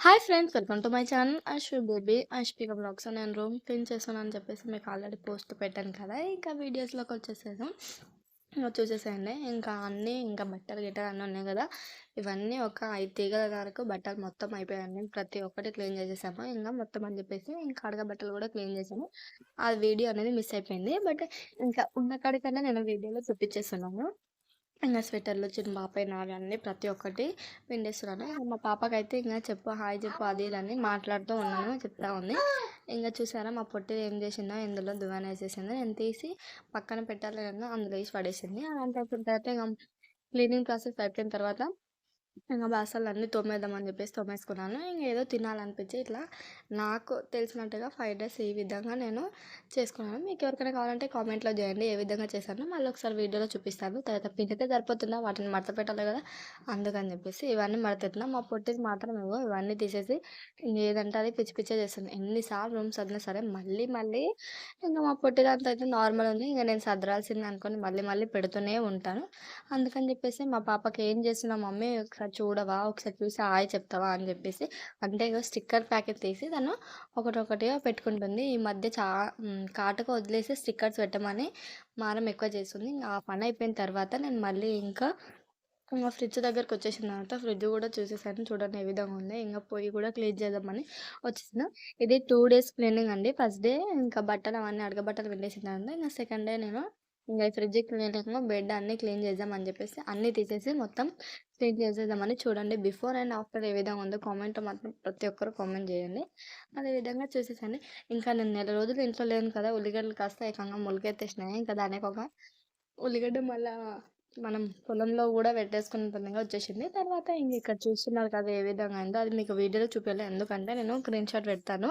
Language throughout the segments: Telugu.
Hi friends welcome to my channel Ashwi baby Ashwika blogs నేను రూమ్ క్లీన్ చేస్తాను అని చెప్పేసి మీకు ఆల్రెడీ పోస్ట్ పెట్టాను కదా. ఇంకా వీడియోస్లోకి వచ్చేసాను ఇంకా చూసేసేయండి. ఇంకా అన్నీ ఇంకా బట్టలు గిట్టలు అన్నీ ఉన్నాయి కదా. ఇవన్నీ ఒక ఐదు తీగల వరకు బట్టలు మొత్తం అయిపోయాయండి. ప్రతి ఒక్కటి క్లీన్ చేసేసాము. ఇంకా మొత్తం అని చెప్పేసి ఇంకా అడగ బట్టలు కూడా క్లీన్ చేసాము. ఆ వీడియో అనేది మిస్ అయిపోయింది. బట్ ఇంకా ఉన్న కాడికన్నా నేను వీడియోలో చూపించేస్తున్నాను. ఇంకా స్వెటర్లు చిన్న పాప నావి ప్రతి ఒక్కటి పిండేస్తున్నాను. మా పాపకైతే ఇంకా చెప్పు హాయ్ చెప్పు అది అని మాట్లాడుతూ ఉన్నాను చెప్తా ఉంది. ఇంకా చూసారా మా పొట్టి ఏం చేసిందో ఇందులో దువ్వాన వేసేసిందో నేను తీసి పక్కన పెట్టాలి కదా అందులో వేసి పడేసింది. అలాంటి తర్వాత ఇంకా క్లీనింగ్ ప్రాసెస్ అయిపోయిన తర్వాత ఇంకా బాసాలు అన్నీ తోమేద్దామని చెప్పేసి తోమేసుకున్నాను. ఇంక ఏదో తినాలనిపించి ఇట్లా నాకు తెలిసినట్టుగా ఫ్రైడ్ రైస్ ఈ విధంగా నేను చేసుకున్నాను. మీకు ఎవరికైనా కావాలంటే కామెంట్లో చేయండి ఏ విధంగా చేశాను. మళ్ళీ ఒకసారి వీడియోలో చూపిస్తాను. తర్వాత పిండితే సరిపోతుందా? వాటిని మడత పెట్టాలి కదా? అందుకని చెప్పేసి ఇవన్నీ మడతెట్టినా మా పొట్టిది మాత్రం ఏమో ఇవన్నీ తీసేసి ఏదంటే అది పిచ్చి పిచ్చే చేస్తుంది. ఎన్నిసార్లు రూమ్స్ సర్దినా సరే మళ్ళీ మళ్ళీ ఇంకా మా పొట్టిదంతా అయితే నార్మల్ ఉంది. ఇంకా నేను సదరాల్సింది అనుకొని మళ్ళీ మళ్ళీ పెడుతూనే ఉంటాను. అందుకని చెప్పేసి మా పాపకి ఏం చేస్తున్నా మమ్మీ ఒకసారి చూడవా? ఒకసారి చూసి హాయ్ చెప్తావా? అని చెప్పేసి. అంటే స్టిక్కర్ ప్యాకెట్ తీసి తను ఒకటి ఒకటిగా పెట్టుకుంటుంది. ఈ మధ్య చా కాటకు వదిలేసి స్టిక్కర్స్ పెట్టమని మారం ఎక్కువ చేస్తుంది. ఇంకా ఆ పని అయిపోయిన తర్వాత నేను మళ్ళీ ఇంకా ఇంకా ఫ్రిడ్జ్ దగ్గరకు వచ్చేసిన తర్వాత ఫ్రిడ్జ్ కూడా చూసేసాను. చూడండి ఏ విధంగా ఉంది. ఇంకా పోయి కూడా క్లీన్ చేద్దామని వచ్చేసిన. ఇది టూ డేస్ క్లీనింగ్ అండి. ఫస్ట్ డే ఇంకా బట్టలు అవన్నీ అడగ బట్టలు వెళ్ళేసిన తర్వాత ఇంకా సెకండ్ డే నేను ఇంకా ఫ్రిడ్జ్ క్లీనింగ్ బెడ్ అన్నీ క్లీన్ చేద్దామని చెప్పేసి అన్నీ తీసేసి మొత్తం క్లీన్ చేసేద్దామని చూడండి. బిఫోర్ అండ్ ఆఫ్టర్ ఏ విధంగా ఉందో కామెంట్ మాత్రం ప్రతి ఒక్కరు కామెంట్ చేయండి. అదే విధంగా చూసేసండి. ఇంకా నేను నెల రోజులు ఇంట్లో లేను కదా ఉల్లిగడ్డలు కాస్త ఏకంగా మొలకెత్తేసినాయి ఇంకా దానికి ఒక ఉల్లిగడ్డ మళ్ళా మనం పొలంలో కూడా పెట్టేసుకున్న విధంగా వచ్చేసింది. తర్వాత ఇంక ఇక్కడ చూస్తున్నారు కదా ఏ విధంగా అయిందో. అది మీకు వీడియోలో చూపించాలి ఎందుకంటే నేను స్క్రీన్ షాట్ పెడతాను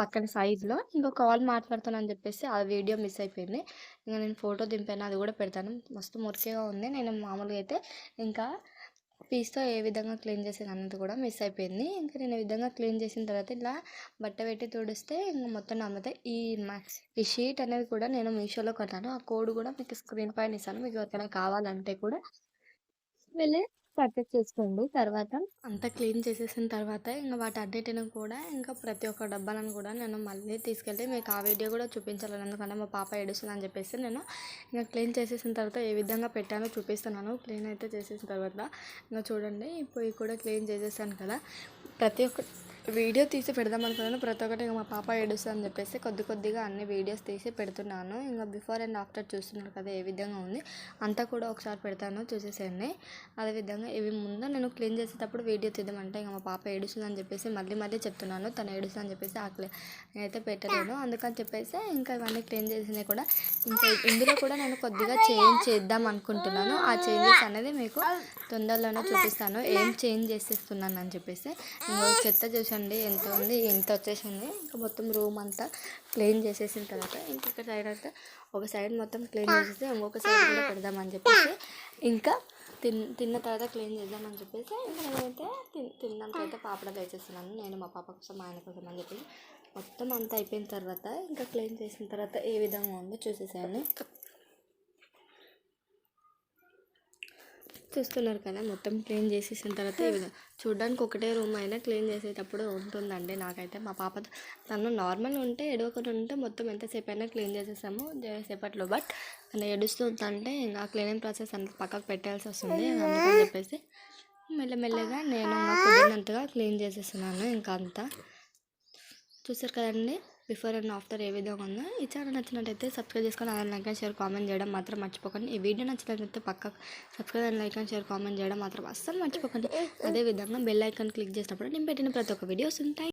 పక్కన సైడ్లో ఇంకో కాల్ మాట్లాడుతానని అని చెప్పేసి ఆ వీడియో మిస్ అయిపోయింది. ఇంకా నేను ఫోటో దింపాను అది కూడా పెడతాను. మస్తు మురికిగా ఉంది. నేను మామూలుగా అయితే ఇంకా పీస్తో ఏ విధంగా క్లీన్ చేసేది అన్నది కూడా మిస్ అయిపోయింది. ఇంకా నేను ఈ విధంగా క్లీన్ చేసిన తర్వాత ఇలా బట్ట పెట్టి తుడిస్తే ఇంకా మొత్తం నమ్మితే ఈ ఈ షీట్ అనేది కూడా నేను మీషోలో కొన్నాను. ఆ కోడ్ కూడా మీకు స్క్రీన్ పైన ఇస్తాను. మీకు ఎవరికైనా కావాలంటే కూడా వెళ్ళి పర్చేస్ చేసుకోండి. తర్వాత అంతా క్లీన్ చేసేసిన తర్వాత ఇంకా వాటి అన్నిటిని కూడా ఇంకా ప్రతి ఒక్క డబ్బాలను కూడా నేను మళ్ళీ తీసుకెళ్ళి మీకు ఆ వీడియో కూడా చూపించాలని ఎందుకంటే మా పాప ఏడుస్తుంది అని చెప్పేసి నేను ఇంకా క్లీన్ చేసేసిన తర్వాత ఏ విధంగా పెట్టానో చూపిస్తున్నాను. క్లీన్ అయితే చేసేసిన తర్వాత ఇంకా చూడండి పొయ్యి కూడా క్లీన్ చేసేసాను కదా. ప్రతి ఒక్క వీడియో తీసి పెడదాం అనుకున్నాను. ప్రతి ఒక్కటి ఇంకా మా పాప ఏడుస్తుంది అని చెప్పేసి కొద్ది కొద్దిగా అన్ని వీడియోస్ తీసి పెడుతున్నాను. ఇంకా బిఫోర్ అండ్ ఆఫ్టర్ చూస్తున్నారు కదా ఏ విధంగా ఉంది. అంతా కూడా ఒకసారి పెడతాను చూసేసేయండి. అదేవిధంగా ఇవి ముందు నేను క్లీన్ చేసేటప్పుడు వీడియో తీద్దామంటే ఇంకా మా పాప ఏడుస్తుంది అని చెప్పేసి మళ్ళీ మళ్ళీ చెప్తున్నాను. తను ఏడుస్తుంది అని చెప్పేసి ఆకలి నేనైతే పెట్టలేను. అందుకని చెప్పేసి ఇంకా ఇవన్నీ క్లీన్ చేసినవి కూడా ఇంకా ఇందులో కూడా నేను కొద్దిగా చేంజ్ చేద్దాం అనుకుంటున్నాను. ఆ చేంజెస్ అనేది మీకు తొందరలోనే చూపిస్తాను. ఏం చేంజ్ చేసేస్తున్నాను అని చెప్పేసి చెత్త చూసాను చూడండి ఎంత ఉంది ఎంత వచ్చేసింది. ఇంకా మొత్తం రూమ్ అంతా క్లీన్ చేసేసిన తర్వాత ఇంకొక సైడ్ అయితే ఒక సైడ్ మొత్తం క్లీన్ చేసేసి ఇంకొక సైడ్ కూడా పెడదామని చెప్పేసి ఇంకా తిన్ తిన్న తర్వాత క్లీన్ చేద్దామని చెప్పేసి ఇంకా నేనైతే తిన్ తిన్నాక అయితే పాపడ వేసేస్తున్నాను నేను మా పాప కోసం మా ఆయన కోసం అని చెప్పి మొత్తం అంతా అయిపోయిన తర్వాత ఇంకా క్లీన్ చేసిన తర్వాత ఏ విధంగా ఉందో చూసేసాను చూస్తున్నారు కదా మొత్తం క్లీన్ చేసేసిన తర్వాత ఈ విధంగా. చూడడానికి ఒకటే రూమ్ అయినా క్లీన్ చేసేటప్పుడు ఉంటుందండి నాకైతే. మా పాప తను నార్మల్ ఉంటే ఎడవకుండా ఉంటే మొత్తం ఎంతసేపు అయినా క్లీన్ చేసేసాము సేపట్లో బట్ అలా ఎడుస్తుందంటే ఆ క్లీనింగ్ ప్రాసెస్ అంత పక్కకు పెట్టాల్సి వస్తుంది అందుకని చెప్పేసి మెల్లమెల్లగా నేను నాకు కుదిరినంతగా క్లీన్ చేసేస్తున్నాను ఇంకా అంతా చూసారు కదండి? బిఫోర్ అండ్ ఆఫ్టర్ ఏ విధంగా ఉందో ఈ ఛానల్ నచ్చినట్టయితే సబ్స్క్రైబ్ చేసుకొని అలా లైక్ అండ్ షేర్ కామెంట్ చేయడం మాత్రం మర్చిపోకండి. ఈ వీడియో నచ్చినట్లయితే పక్క subscribe and like and share comment చేయడం మాత్రం అస్సలు మర్చిపోకండి. అదేవిధంగా బెల్ ఐకాన్ క్లిక్ చేసినప్పుడు నేను పెట్టిన ప్రతి ఒక్క వీడియోస్ ఉంటాయి.